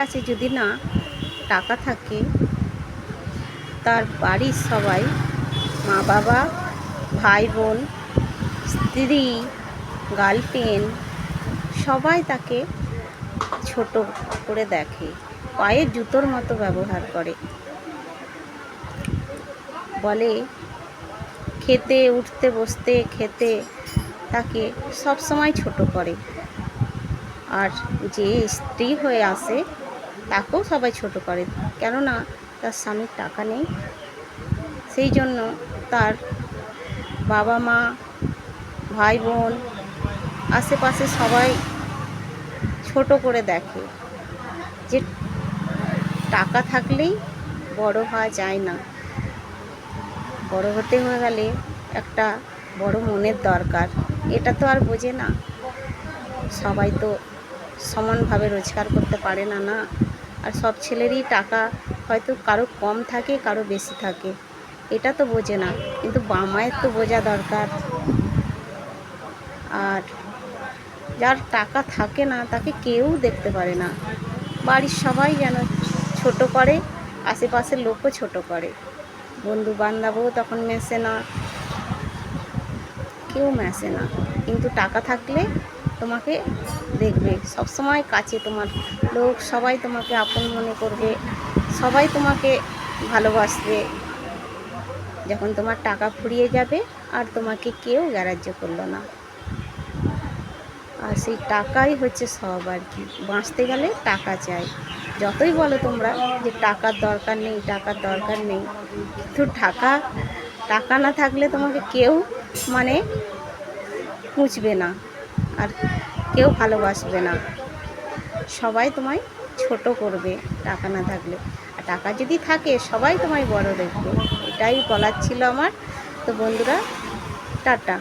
কাছে যদি না টাকা থাকে, তার বাড়ির সবাই, মা বাবা, ভাই বোন, স্ত্রী, গার্লফ্রেন্ড, সবাই তাকে ছোট করে দেখে, পায়ের জুতোর মতো ব্যবহার করে। বলে, খেতে, উঠতে, বসতে, খেতে তাকে সবসময় ছোট করে। আর যে স্ত্রী হয়ে আসে তাকেও সবাই ছোট করে। কেননা তার স্বামীর টাকা নেই। সেই জন্য তার বাবা মা, ভাই বোন, আশেপাশে সবাই ছোট করে দেখে যে টাকা থাকলেই বড় হওয়া যায় না। বড় হতে হয়ে গেলে একটা বড় মনের দরকার। এটা তো আর বোঝে না। সবাই তো সমানভাবে রোজগার করতে পারে না না। আর সব ছেলেরই টাকা হয়তো কারও কম থাকে, কারও বেশি থাকে। এটা তো বোঝে না, কিন্তু বাবা মায়ের তো বোঝা দরকার। আর যার টাকা থাকে না, তাকে কেউ দেখতে পারে না। বাড়ির সবাই যেন ছোট করে, আশেপাশের লোকও ছোট করে। বন্ধু বান্ধবও তখন মেশে না। কেউ মেশে না। কিন্তু টাকা থাকলে তোমাকে দেখবে। সবসময় কাছে তোমার লোক, সবাই তোমাকে আপন মনে করবে, সবাই তোমাকে ভালোবাসবে। যখন তোমার টাকা ফুরিয়ে যাবে আর তোমাকে কেউ গ্যারাজ্য করল না। আর সেই টাকাই হচ্ছে সব আর কি। বাঁচতে গেলে টাকা চাই। যতই বলো তোমরা যে টাকার দরকার নেই, টাকার দরকার নেই। কিন্তু টাকা টাকা না থাকলে তোমাকে কেউ মানে পুঁছবে না। আর কেউ ভালোবাসবে না। সবাই তোমায় ছোট করবে, টাকা না থাকলে। আর টাকা যদি থাকে, সবাই তোমায় বড় দেখবে। এটাই বলার ছিল আমার। তো বন্ধুরা, টাটা।